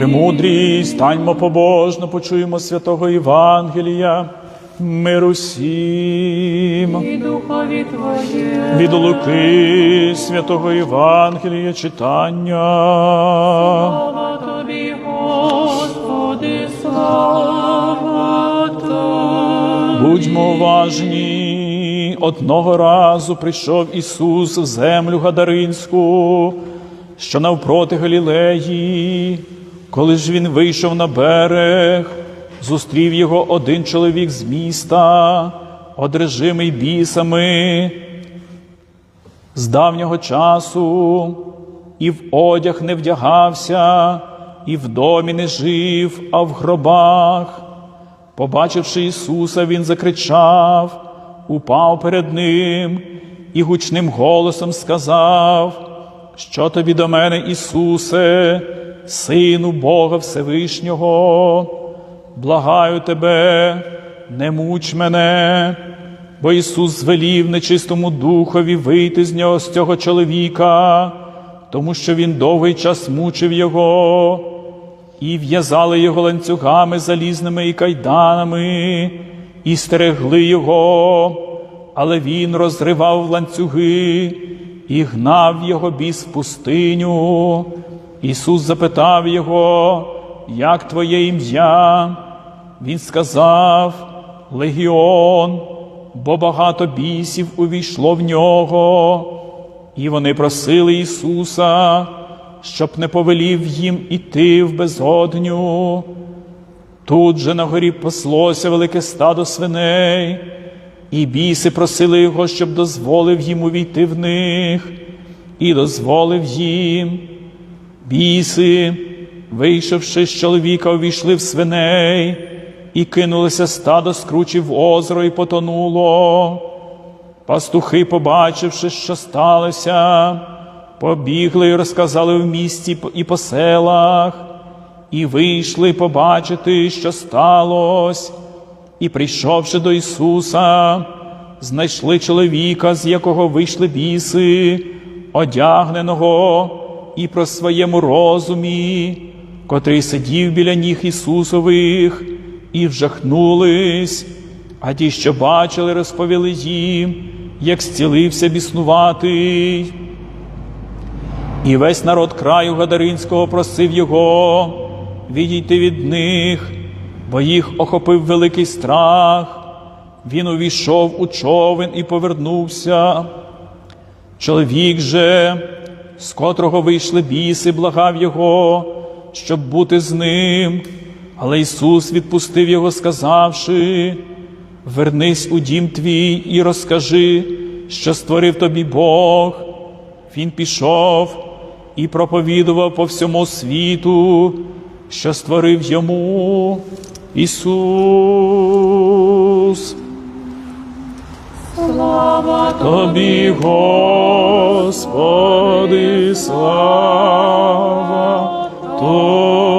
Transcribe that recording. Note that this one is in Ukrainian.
Премудрість, станьмо побожно, почуємо святого Євангелія. Миру всім. і духові Твоє. Від Луки святого Євангелія читання. Слава Тобі, Господи, слава Тобі. Будьмо уважні. Одного разу прийшов Ісус в землю Гадаринську, що навпроти Галілеї. Коли ж він вийшов на берег, зустрів його один чоловік з міста, одрежимий бісами, з давнього часу, і в одяг не вдягався, і в домі не жив, а в гробах. Побачивши Ісуса, Він закричав, упав перед Ним і гучним голосом сказав, що тобі до мене, Ісусе, Сину Бога Всевишнього, благаю тебе, не муч мене, бо Ісус звелів нечистому духові вийти з нього з цього чоловіка, тому що він довгий час мучив його і в'язали його ланцюгами залізними і кайданами, і стерегли його, але він розривав ланцюги і гнав його біс в пустиню. Ісус запитав його, як твоє ім'я? Він сказав Легіон, бо багато бісів увійшло в нього. І вони просили Ісуса, щоб не повелів їм іти в безодню. Тут же на горі паслося велике стадо свиней, і біси просили його, щоб дозволив їм увійти в них, і дозволив їм. Біси, вийшовши з чоловіка, увійшли в свиней, і кинулося стадо скручів в озеро і потонуло. Пастухи, побачивши, що сталося, побігли і розказали в місті і по селах, і вийшли побачити, що сталося, і, прийшовши до Ісуса, знайшли чоловіка, з якого вийшли біси, одягненого і про своєму розумі, котрий сидів біля ніг Ісусових, і вжахнулись. А ті, що бачили, розповіли їм, як зцілився біснуватий. І весь народ краю Гадаринського просив його відійти від них, бо їх охопив великий страх. Він увійшов у човен і повернувся. Чоловік же, з котрого вийшли біси, благав його, щоб бути з ним. Але Ісус відпустив його, сказавши, вернись у дім твій і розкажи, що створив тобі Бог. Він пішов і проповідував по всьому світу, що створив йому Ісус. Слава Тобі, Господи, Господи, слава Тобі.